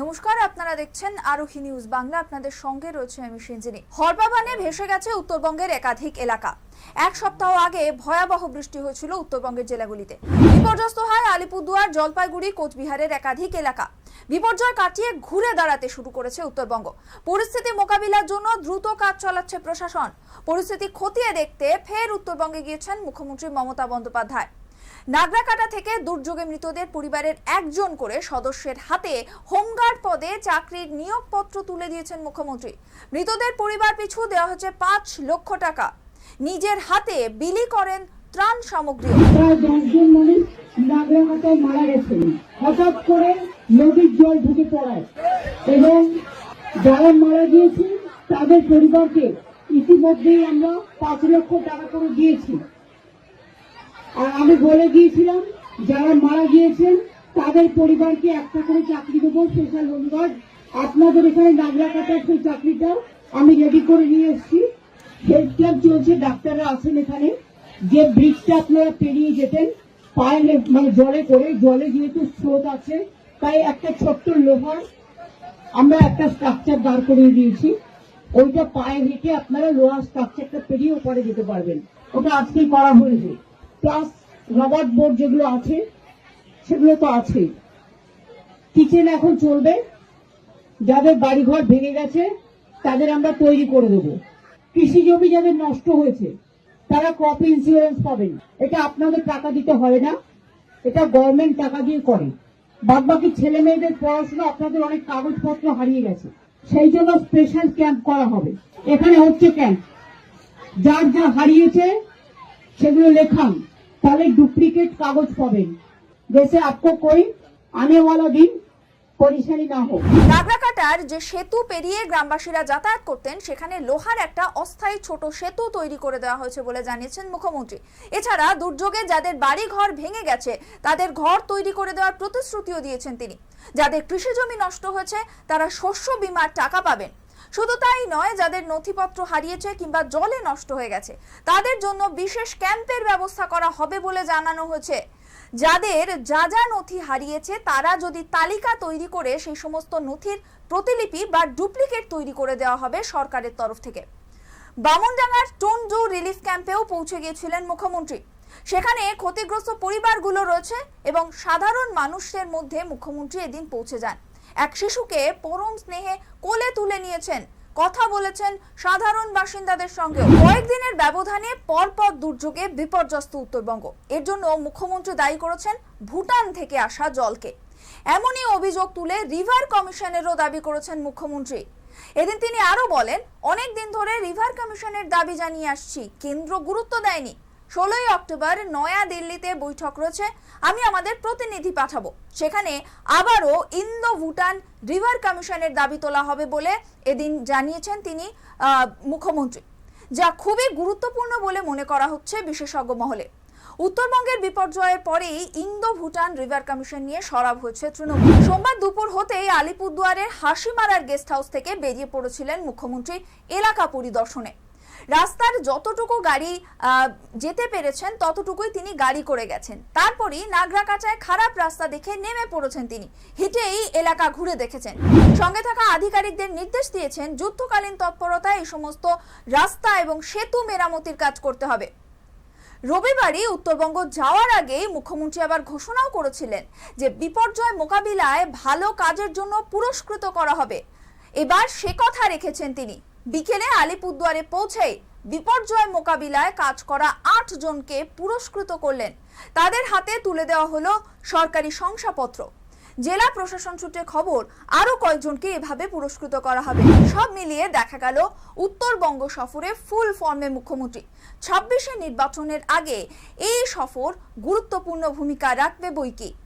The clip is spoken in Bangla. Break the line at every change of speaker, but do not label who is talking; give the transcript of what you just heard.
নমস্কার, আপনারা দেখছেন আরোহী নিউজ বাংলা। আপনাদের সঙ্গে রয়েছে আমি সিঞ্জিনি। হরপাবানে ভেসে গেছে উত্তরবঙ্গের একাধিক এলাকা। এক সপ্তাহ আগে ভয়াবহ বৃষ্টি হয়েছিল উত্তরবঙ্গের জেলাগুলিতে। বিপর্যস্ত হয় আলিপুরদুয়ার, জলপাইগুড়ি, কোচবিহারের একাধিক এলাকা। বিপর্যয় কাটিয়ে ঘুরে দাঁড়াতে শুরু করেছে উত্তরবঙ্গ। পরিস্থিতি মোকাবিলার জন্য দ্রুত কাজ চালাচ্ছে প্রশাসন। পরিস্থিতি খতিয়ে দেখতে ফের উত্তরবঙ্গে গিয়েছেন মুখ্যমন্ত্রী মমতা বন্দ্যোপাধ্যায়। নাগরাকাটা থেকে দুর্যোগে মৃতদের পরিবারের একজন করে সদস্যের হাতে হোমগার্ড পদে চাকরির নিয়োগপত্র তুলে দিয়েছেন মুখ্যমন্ত্রী। মৃতদের পরিবার পিছু দেওয়া হচ্ছে পাঁচ লক্ষ টাকা। নিজের হাতে বিলি করেন ত্রাণ সামগ্রী।
তাদের পরিবারকে ইতিমধ্যেই আমরা পাঁচ লক্ষ টাকা করে দিয়েছি। আর আমি বলে গিয়েছিলাম, যারা মারা গিয়েছেন, তাদের পরিবারকে একটা করে চাকরি দেবো স্পেশাল হোমগার্ড আপনাদের এখানে নাগরাকাটার সেই চাকরিটা আমি রেডি করে নিয়ে এসেছি। হেলথ ক্যাম্প চলছে, ডাক্তাররা আছেন এখানে। যে ব্রিজটা আপনারা পেরিয়ে যেতেন, পায়ে মানে জলে করে, জলে যেহেতু স্রোত আছে, তাই একটা ছোট্ট লোহার আমরা একটা স্ট্রাকচার দাঁড় করিয়ে দিয়েছি। ওইটা পায়ে হেঁটে আপনারা লোহার স্ট্রাকচারটা পেরিয়ে ওপরে যেতে পারবেন। ওটা আজকেই করা হয়েছে। প্লাস রবার্ট বোর্ড যেগুলো আছে, সেগুলো তো আছেই। কিচেন এখন চলবে। যাদের বাড়িঘর ভেঙে গেছে, তাদের আমরা তৈরি করে দেব। কৃষি জমি যাদের নষ্ট হয়েছে, তারা ক্রপ ইন্স্যুরেন্স পাবেন। এটা আপনাদের টাকা দিতে হয় না। এটা গভর্নমেন্ট টাকা দিয়ে করে। বাদ বাকি ছেলে মেয়েদের পড়াশোনা আপনাদের অনেক কাগজপত্র হারিয়ে গেছে। সেই জন্য স্পেশাল ক্যাম্প করা হবে। এখানে হচ্ছে ক্যাম্প যার যা হারিয়েছে, সেগুলো লেখান। তাহলে ডুপ্লিকেট কাগজ পাবেন जैसे आपको कोई आने वाला दिन परेशानी ना हो
নাগরাকাটার যে সেতু পেরিয়ে গ্রামবাসীরা যাতায়াত করতেন সেখানে লোহার একটা অস্থায়ী ছোট সেতু তৈরি করে দেওয়া হয়েছে বলে জানিয়েছেন মুখ্যমন্ত্রী এছাড়া দুর্যোগে যাদের বাড়ি ঘর ভেঙে গেছে তাদের ঘর তৈরি করে দেওয়ার প্রতিশ্রুতিও দিয়েছেন তিনি যাদের কৃষি জমি নষ্ট হয়েছে তারা শস্য বীমার টাকা পাবেন শুধু তাই নয়, যাদের নথিপত্র হারিয়েছে কিংবা জলে নষ্ট হয়ে গেছে, তাদের জন্য বিশেষ ক্যাম্পের ব্যবস্থা করা হবে বলে জানানো হয়েছে। যাদের যা যা নথি হারিয়েছে, তারা যদি তালিকা তৈরি করে সেই সমস্ত নথির প্রতিলিপি বা ডুপ্লিকেট তৈরি করে দেওয়া হবে সরকারের তরফ থেকে। বামনডাঙ্গার টন্ডু রিলিফ ক্যাম্পেও পৌঁছে গিয়েছিলেন মুখ্যমন্ত্রী। সেখানে ক্ষতিগ্রস্ত পরিবারগুলো রয়েছে এবং সাধারণ মানুষের মধ্যে মুখ্যমন্ত্রী এদিন পৌঁছে যান। এক শিশুকে পরম স্নেহে কোলে তুলে নিয়েছেন। কথা বলেছেন সাধারণ বাসিন্দাদের সঙ্গে কয়েকদিনের ব্যবধানে পরপর দুর্যোগে বিপর্যস্ত উত্তরবঙ্গ। এর জন্য মুখ্যমন্ত্রী দায়ী করেছেন ভুটান থেকে আসা জলকে। এমনই অভিযোগ তুলে রিভার কমিশনেরও দাবি করেছেন মুখ্যমন্ত্রী। এদিন তিনি আরও বলেন, অনেক দিন ধরে রিভার কমিশনের দাবি জানিয়ে আসছি, কেন্দ্র গুরুত্ব দেয়নি। ষোলোই অক্টোবর নয়া দিল্লিতে বৈঠক রয়েছে। আমি আমাদের প্রতিনিধি পাঠাবো। সেখানে আবারও ইন্দো ভুটান রিভার কমিশনের দাবি তোলা হবে বলে এদিন জানিয়েছেন তিনি মুখ্যমন্ত্রী, যা খুবই গুরুত্বপূর্ণ বলে মনে করা হচ্ছে বিশেষজ্ঞ মহলে। উত্তরবঙ্গের বিপর্যয়ের পরেই ইন্দো ভুটান রিভার কমিশন নিয়ে সরব হয়েছে তৃণমূল। সোমবার দুপুর হতেই আলিপুরদুয়ারের হাসিমারার গেস্ট হাউস থেকে বেরিয়ে পড়েছিলেন মুখ্যমন্ত্রী এলাকা পরিদর্শনে। রাস্তার যতটুকু গাড়ি যেতে পেরেছেন, ততটুকুই তিনি গাড়ি করে গেছেন। তারপরই নাগরাকাচায় খারাপ রাস্তা দেখে নেমে পড়েছেন তিনি। হেঁটেই এলাকা ঘুরে দেখেছেন। সঙ্গে থাকা আধিকারিকদের নির্দেশ দিয়েছেন, যুদ্ধকালীন তৎপরতায় এই সমস্ত রাস্তা এবং সেতু মেরামতির কাজ করতে হবে। রবিবারই উত্তরবঙ্গ যাওয়ার আগে মুখ্যমন্ত্রী আবার ঘোষণাও করেছিলেন যে বিপর্যয় মোকাবিলায় ভালো কাজের জন্য পুরস্কৃত করা হবে। এবার সে কথা রেখেছেন তিনি। বিকেলে আলিপুরদুয়ারে পৌঁছে বিপর্যয় মোকাবিলায় কাজ করা আট জনকে পুরস্কৃত করলেন। তাদের হাতে তুলে দেওয়া হলো সরকারি শংসাপত্র। জেলা প্রশাসন সূত্রে খবর আরও কয়েকজনকে এভাবে পুরস্কৃত করা হবে। সব মিলিয়ে দেখা গেল, উত্তরবঙ্গ সফরে ফুল ফর্মে মুখ্যমন্ত্রী। ছাব্বিশে নির্বাচনের আগে এই সফর গুরুত্বপূর্ণ ভূমিকা রাখবে বইকি।